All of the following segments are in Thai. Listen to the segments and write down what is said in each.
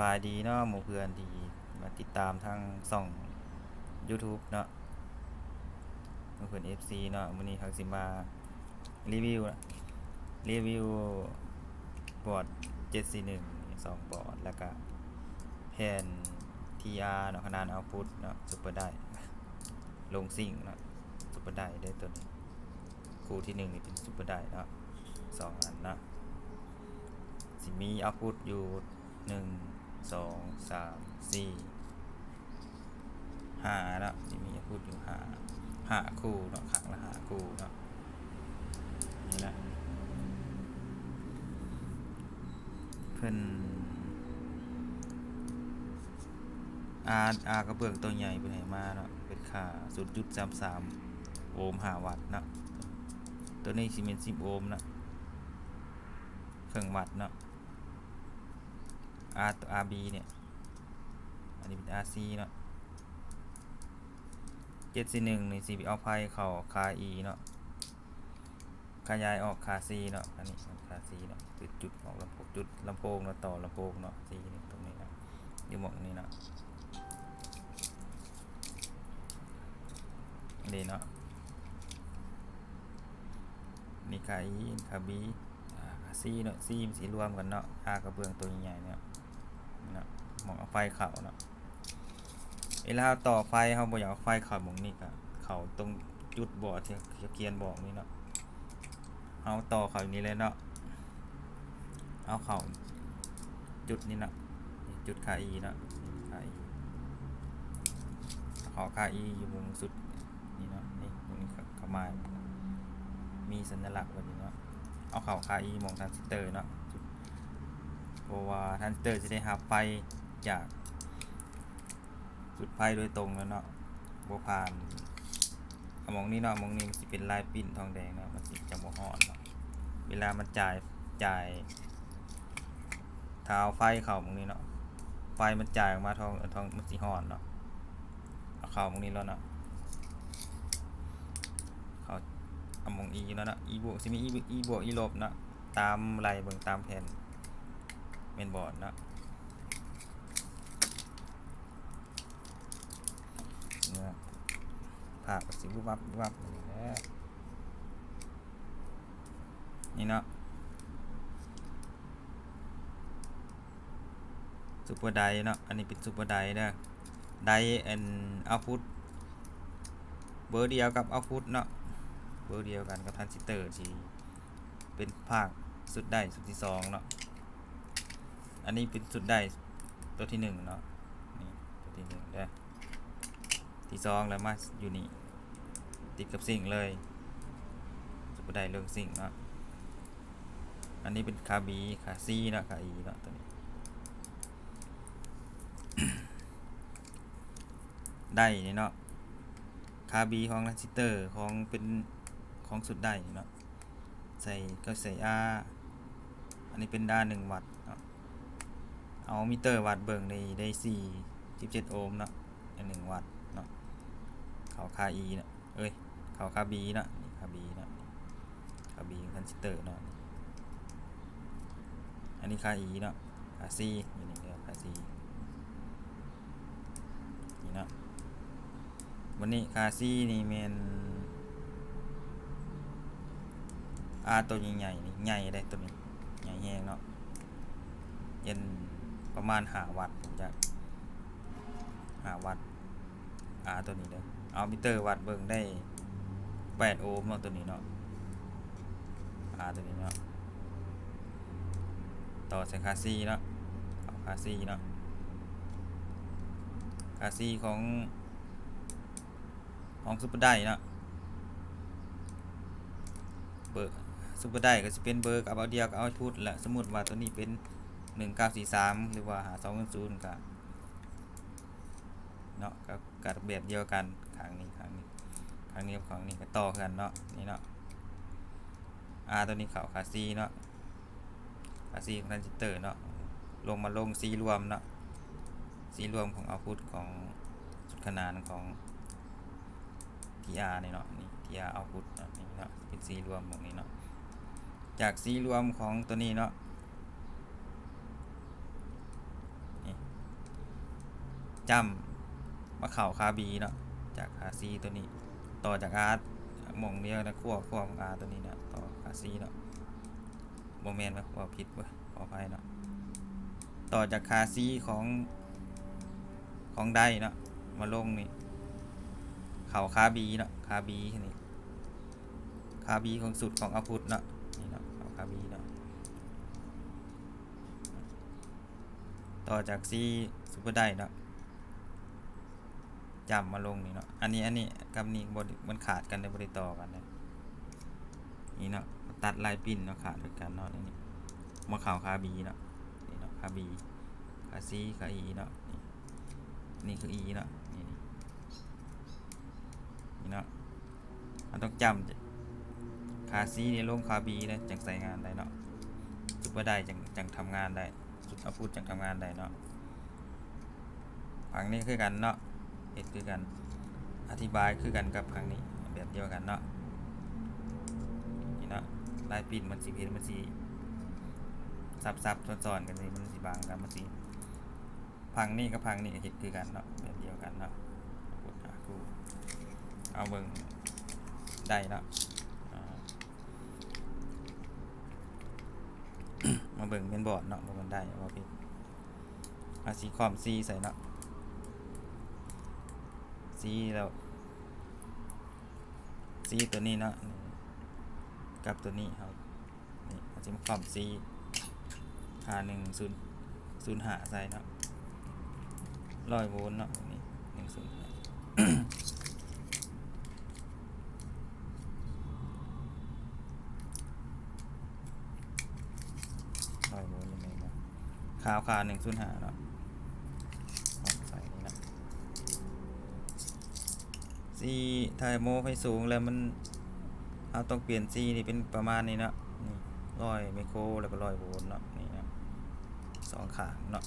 บายดีเนาะหมู่เพื่อนที่มาติดตามทางช่อง YouTube เนาะหมู่เพื่อน FC เนาะมื้อนี้เขาสิมารีวิวรีวิวบอร์ด741สองบอร์ดแล้วก็แผ่น TR เนาะขนาดเอาพุทเนาะซุปเปอร์ได้ลงซิ่งเนาะซุปเปอร์ได้ได้ตัวนี้คู่ที่หนึ่งนี่เป็นซุปเปอร์ได้เนาะสองอันเนาะสิมีเอาพุทอยู่หนึ่ง สองสามสี่ห้าเนาะสิมีเอาพุทอยู่ห้าห้าคู่เนาะขังละห้าคู่เนาะนี่แหละเพิ่นอาอากระเบื้องตัวใหญ่เป็นไหมาเนาะเป็นค่าศูนย์จุดสามสามโอห์มห้าวัตต์เนาะตัวนี้สิเป็นสิบโอห์มเนาะเครื่องวัตต์เนาะ R ตัว RB เนี่ย อันนี้เป็น RC เนาะ741นี่สิเอาไพ่เข้าคา E เนาะขยายออกคา C เนาะอันนี้คา C เนาะจุดจุดออกลำโพงจุดลำโพงเนาะต่อลำโพงเนาะ C นี่ตรงนี้นะอยู่หมองนี้เนาะนี่เนาะนี่คา E คา B อ่าคา C เนาะ C มันสิรวมกันเนาะ R กระเบื้องตัวใหญ่เนี่ย นะหมองเอาไฟเข้าเนาะเวลาต่อไฟเขาบ่อยากเอาไฟเข้าหมองนี้ก็เข้าตรงจุดบอดที่เขาเขียนบอกนี่เนาะเอาต่อเข้าอย่างนี้เลยเนาะเอาเข้าจุดนี้เนาะจุดคาอีเนาะคาอีขอคาอีอยู่มุมสุดนี่เนาะนี่ตรงนี้เข้ามามีสัญลักษณ์ไว้นี่เนาะเอาเข้าคาอีมองทานซิสเตอร์เนาะ เพราะว่าทรานเตอร์จะได้รับไฟจากจุดไฟโดยตรงแล้วเนาะบ่ผ่านอมองนี้เนาะมองนี้มันสิเป็นลายปิ้นทองแดงเนาะมันสิจะบ่ฮ้อนเนาะเวลามันจ่ายจ่ายเท้าไฟเข้ามองนี้เนาะไฟมันจ่ายออกมาทองทองมันสิฮ้อนเนาะเอาเข้ามองนี้แล้วเนาะเขาอมองอีแล้วเนาะอีบวกสิมีอีอีบวกอีลบเนาะตามลายเบิ่งตามแผน เมนบอร์ดนะเนี่ยภาพสิบุบวับบุบวับอย่นี้แหละนี่เนาะซูเปอร์ไดเนาะอันนี้เป็นซูเปอร์ไดนะไดแอนเอาพุทเบอร์เดียวกับเอาพุทเนาะเบอร์เดียวกันกับทรานซิสเตอร์ที่เป็นภาคสุดได้สุดที่สองเนาะ อันนี้เป็นสุดได้ตัวที่หนึ่งเนาะนี่ตัวที่หนึ่งได้ที่สองแล้วมาอยู่นี่ติดกับสิ่งเลยสุดได้เรื่องสิ่งเนาะอันนี้เป็นคาบีคาซีเนาะคาอีเนาะตัวนี้ได้นี่เนาะคาบีของรานซิเตอร์ของเป็นของสุดได้เนาะใส่ก็ใส่อาอันนี้เป็นด้านหนึ่งวัตต์เนาะ เอามิเตอร์วัดเบิ่งในได้สี่สิบเจ็ดโอห์มเนาะหนึ่งวัตต์เนาะเขาคา E เนาะเอ้ยเขาคา B เนาะนี่คา B เนาะคา B ทรานซิสเตอร์เนาะอันนี้คา E เนาะคา C อยู่นี่เดียวคา C นี่เนาะวันนี้คา C นี่เมนอาตัวใหญ่ๆนี่ใหญ่ได้ตัวนี้ใหญ่แห้งเนาะเย็น ประมาณหาวัตต์ผมจะหาวัตอาตัวนี้เลยเอามิเตอร์วัดเบิ่งได้แปดโอห์มเนาะตัวนี้เนาะอาตัวนี้เนาะต่อใส่คาซีเนาะเอาคาซีเนาะคาซีของของซุปเปอร์ไดเนาะเบอร์ซุปเปอร์ไดก็จะเป็นเบอร์กับเอาเดียวกับเอาพุทและสมมติว่าตัวนี้เป็น หนึ่งเก้าสี่สามหรือว่าหาสองศูนย์กับเนาะกับกับแบบเดียวกันขางนี้ขางนี้ขางนี้กับขางนี้ก็ต่อกันเนาะนี่เนาะ R ตัวนี้เขาคาซีเนาะคาซีของทรานซิเตอร์เนาะลงมาลงซีรวมเนาะซีรวมของเอาพุทของสุดขนานของ TR นี่เนาะนี่ TR เอาพุทนี่เนาะเป็นซีรวมตรงนี้เนาะจากซีรวมของตัวนี้เนาะ นี่ จำมาเข่าคาบีเนาะจากคาซีตัวนี้ ต่อจากอาร์ตมองเดียวนะขั้วขั้วของอาร์ตัวนี้เนาะต่อคาซีเนาะโมเมนต์ว่าผิดเว้ยขออภัยเนาะต่อจากคาซีของของไดเนาะมาลงนี่เข่าคาบีเนาะคาบีนี่คาบีของสุดของอาพุธเนาะนี่เนาะเข่าคาบีเนาะต่อจากซีซูเปอร์ไดเนาะ จำมาลงนี่เนาะ อันนี้อันนี้กับนี่บนมันขาดกันในบริต่อกันเลยนี่เนาะตัดลายปิ้นเนาะขาดด้วยกันเนาะนี่มาข่าวคาบีเนาะนี่เนาะคาบีคาซีคาอีเนาะนี่คืออีเนาะนี่นี่เนาะมันต้องจำคาซีนี่ลงคาบีนะจังใส่งานได้เนาะซูเปอร์ได้จังจังทำงานได้สุดอาพูดจังทำงานได้เนาะพังนี้คือกันเนาะ เหตุคือกันอธิบายคือกันกับพังนี้แบบเดียวกันเนาะนี่เนาะลายปิ่นมันสีเพชรมันสีซับซับซ้อนๆกันนี่มันสีบางกันมันสีพังนี่กับพังนี่เหตุคือกันเนาะแบบเดียวกันเนาะพูกูเอาเบิ่งได้เนาะมาเบิ่งเป็นบอร์ดเนาะบ่มันได้ว่าผิดอาสีคอมซีใส่เนาะ ซีแล้วซีตัวนี้เนาะกับตัวนี้ครับนี่เอาสิมาคอมซีหาหนึ่งศูนย์ศูนย์หาใส่เนาะร้อยโวลต์เนาะนี่หนึ่งศูนย์ร้อยโวลต์ยังไงนาะขาวขาหนึ่งศูนย์หาเนาะเอาใส่นี่เนาะ ซีถ่ายโมไฟสูงแล้วมันเอาต้องเปลี่ยนซีนี่เป็นประมาณนี้เนาะนี่ร้อยไมโครแล้วก็ร้อยโวลต์เนาะนี่นะสองขาเนาะ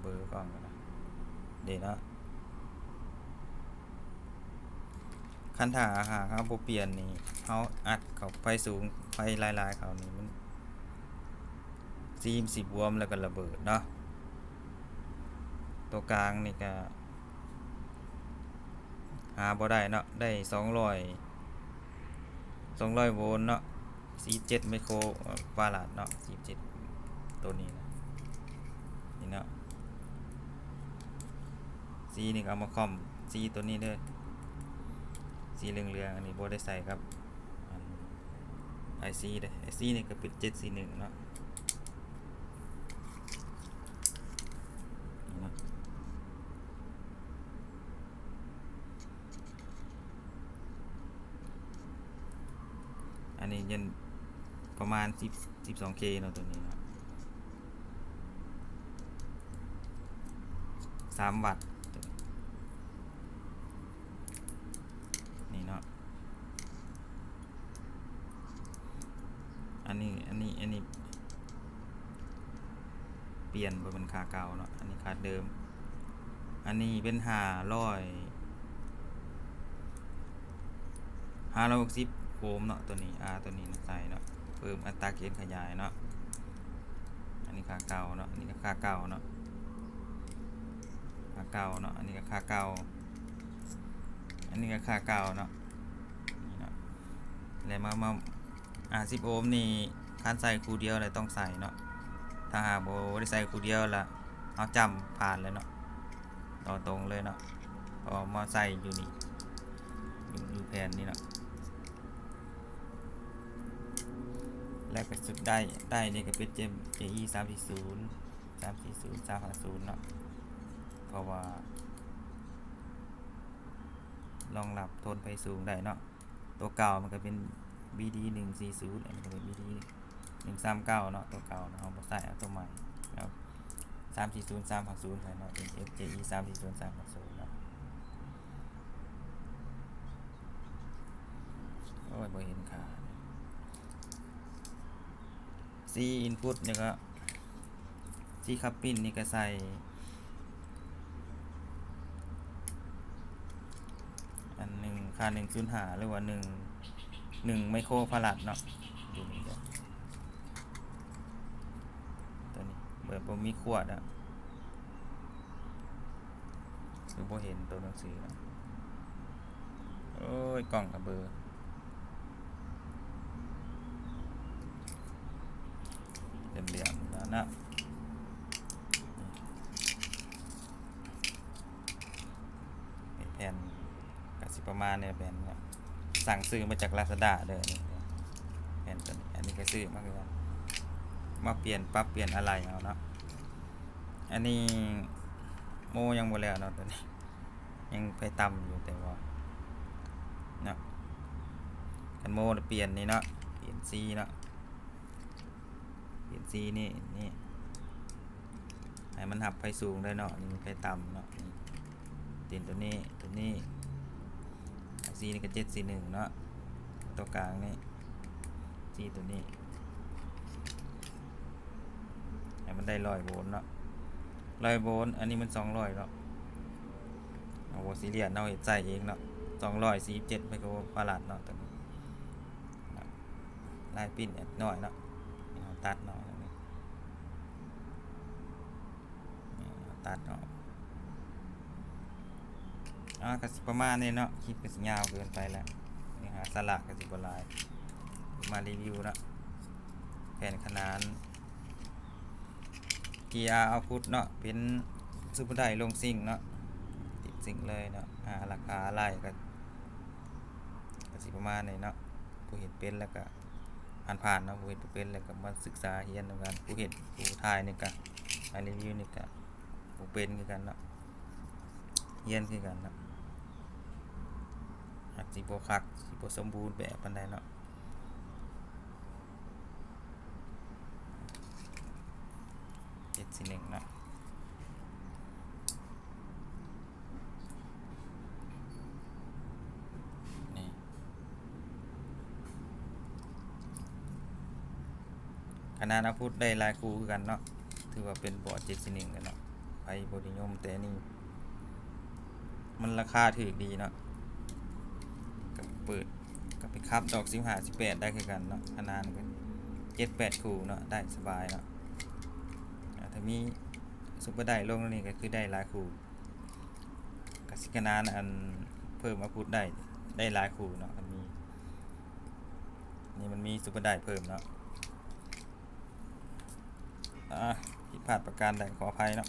เบอร์กล้องก่อนนะเดี๋ยวนาะคันถาหาเขาเปลี่ยนนี่เขาอัดเขาไฟสูงไฟลายๆเขานี่มัน ซีมสิบวมแล้วก็ระเบิดเนาะตัวกลางนี่ก็หาบ่ได้เนาะได้สองร้อยสองร้อยโวลต์เนาะสีเจ็ดไมโครฟาราดเนาะสีเจ็ดตัวนี้นะนี่เนาะสีนี่เอามาคอมสีตัวนี้เด้อสีเหลืองๆอันนี้โบได้ใส่ครับไอซีเด้อไอซีนี่ก็เป็นเจ็ดสีหนึ่งเนาะ นี่นะอันนี้ยัน ประมาณ10 12K เนาะตัวนี้เนาะ3วัตต์นี่เนาะอันนี้อันนี้อันนี้เปลี่ยนไปเป็นค่าเก่าเนาะอันนี้ค่าเดิม อันนี้เป็นห้าร้อยห้าร้อยหกสิบโฟมเนาะตัวนี้อาตัวนี้ใส่เนาะ เพิ่มอัตราเกณฑ์ขยายเนาะอันนี้ค่าเก่าเนาะอันนี้ก็ค่าเก่าเนาะค่าเก่าเนาะอันนี้ก็ค่าเก่าอันนี้ก็ค่าเก่าเนาะนี่เนาะแล้วมามาอ่าสิบโอห์มนี่คันใส่คูเดียวเลยต้องใส่เนาะถ้าหากบ่ได้ใส่คูเดียวละเอาจำผ่านเลยเนาะต่อตรงเลยเนาะพอมาใส่อยู่นี่อยู่อยู่แผ่นนี่เนาะ แล้วก็สุดได้ได้นี่ก็เป็นเจม JE 3 4 0 3 4 0 3 5 0เนาะเพราะว่ารองรับทนไฟสูงได้เนาะตัวเก่ามันก็เป็น BD 1 4 0อันนี้ก็เป็น BD 1 3 9เนาะตัวเก่าเนาะเอามาใส่เอาตัวใหม่แล้ว3 4 0 3 6 0ใส่เนาะเป็น FJE 3 4 0 3 6 0เนาะโอ้ยบ่เห็นค่า C input เนี่ยก็ C coupling นี่ก็ใส่อันหนึ่งค่าหนึ่งศูนย์หาหรือว่าหนึ่งหนึ่งไมโครฟารัดเนาะอยู่นี่เด้อตัวนี้เบิดบ่มีขวดอะหรือบ่เห็นตัวหนังสือเนะโอ้ย กล่องกับเบอร์เหลี่ยมๆแล้ว นะแผ่นกสิประมาณเนี่ยแผ่นสั่งซื้อมาจากลาซาด้าเด้อนี่แผ่นตัวนี้อันนี้ก็ซื้อมาคือกันมาเปลี่ยนปรับเปลี่ยนอะไรเอาเนาะอันนี้โมยังบ่แล้วเนาะตัวนี้ยังไปต่ำอยู่แต่ว่าเนาะกันโมน่ะเปลี่ยนนี่เนาะเปลี่ยนซีเนาะ เปลี่ยนซีนี่นี่ให้มันหับไปสูงได้เนาะนี่ไปต่ำเนาะนี่ตินตัวนี้ตัวนี้ซีนี่ก็เจ็ดสีหนึ่งเนาะตัวกลางนี่ซีตัวนี้ให้มันได้ร้อยโวลต์เนาะร้อยโวลต์อันนี้มันสองร้อยเนาะเอาโวซีเรียสเนาะเห็ดใส่เองเนาะสองร้อยสี่เจ็ดไมโครฟาราดเนาะตัวนี้ลายปิ้นเนี่ยน้อยเนาะ ตัดเนาะตรงนี้นี่เอาตัดเนาะอ่ากสิประมาณนี้เนาะคลิปก็สิยาวเกินไปแล้วนี่หาสลักกสิบหลาย มารีวิวเนาะแผ่นขนาน GR output เนาะเป็นซูเปอร์ไดลงซิงเนาะติดซิงเลยเนาะอ่าราคาไล่ก็ก็สิประมาณนี้เนาะผู้เห็นเป็นแล้วก็ ผ่านๆเนาะผู้เห็นบ่เป็นแล้วก็มาศึกษาเรียนนกันผู้เห็นผู้ถ่ายนี่ก็มารีวิวนี่ก็ผู้เป็นคือกันเนาะเรียนคือกันเนาะอาจสิบ่คักสิบ่สมบูรณ์แบบปานใดเนาะเจ็ดสี่หนึ่งเนาะนี่ค ณะนักพูดได้ลายครูคือกันเนาะถือว่าเป็นบอร์ดเจ็ดสี่หนึ่งกันเนาะไปบริยมแต่นี่ มันราคาถือดีเนาะกับเปิดกับไปคับดอกสิบห้าสิบแปดได้คือกันเนาะขนาดกันเจ็ดแปดคู่เนาะได้สบายเนาะอ่าถ้ามีซุปเปอร์ได้ลงนี่ก็คือได้ลายคู่กับสิขนาดอันเพิ่มอาพุธได้ได้ลายคู่เนาะมันมีนี่มันมีซุปเปอร์ได้เพิ่มเนาะ อ่ผิดพลาดประการใดขออภัยเนาะ